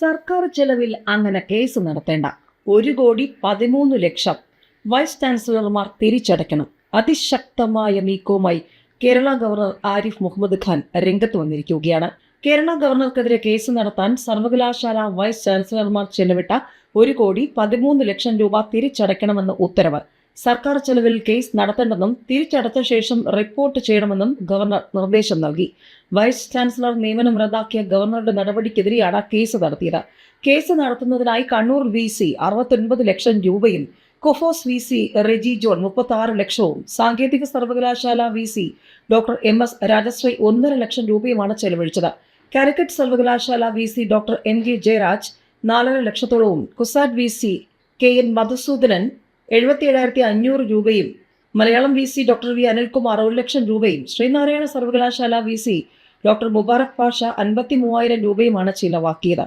സർക്കാർ ചെലവിൽ അങ്ങനെ കേസ് നടത്തേണ്ട. ഒരു കോടി പതിമൂന്ന് ലക്ഷം. വൈസ് ചാൻസലർമാർ തിരിച്ചടയ്ക്കണം. അതിശക്തമായ നീക്കവുമായി കേരള ഗവർണർ ആരിഫ് മുഹമ്മദ് ഖാൻ രംഗത്ത് വന്നിരിക്കുകയാണ്. കേരള ഗവർണർക്കെതിരെ കേസ് നടത്താൻ സർവകലാശാല വൈസ് ചാൻസലർമാർ ചെലവിട്ട ഒരു കോടി പതിമൂന്ന് ലക്ഷം രൂപ തിരിച്ചടയ്ക്കണമെന്ന് ഉത്തരവ്. സർക്കാർ ചെലവിൽ കേസ് നടത്തേണ്ടെന്നും തിരിച്ചടച്ച ശേഷം റിപ്പോർട്ട് ചെയ്യണമെന്നും ഗവർണർ നിർദ്ദേശം നൽകി. വൈസ് ചാൻസലർ നിയമനം റദ്ദാക്കിയ ഗവർണറുടെ നടപടിക്കെതിരെയാണ് കേസ് നടത്തിയത്. കേസ് നടത്തുന്നതിനായി കണ്ണൂർ വി സി അറുപത്തൊൻപത് ലക്ഷം രൂപയും കൊഫോസ് വി സി റെജി ജോൺ മുപ്പത്തി ആറ് ലക്ഷവും സാങ്കേതിക സർവകലാശാല V C doctor M S Rajasree ഒന്നര ലക്ഷം രൂപയുമാണ് ചെലവഴിച്ചത്. കാലിക്കറ്റ് സർവകലാശാല V C doctor N J Jayaraj നാലര ലക്ഷത്തോളവും CUSAT V C K N Madhusoodanan എഴുപത്തി ഏഴായിരത്തി അഞ്ഞൂറ് രൂപയും Malayalam V C doctor V Anilkumar ഒരു ലക്ഷം രൂപയും ശ്രീനാരായണ സർവകലാശാല V C doctor Mubarak Pasha അൻപത്തി മൂവായിരം രൂപയുമാണ് ചിലവാക്കിയത്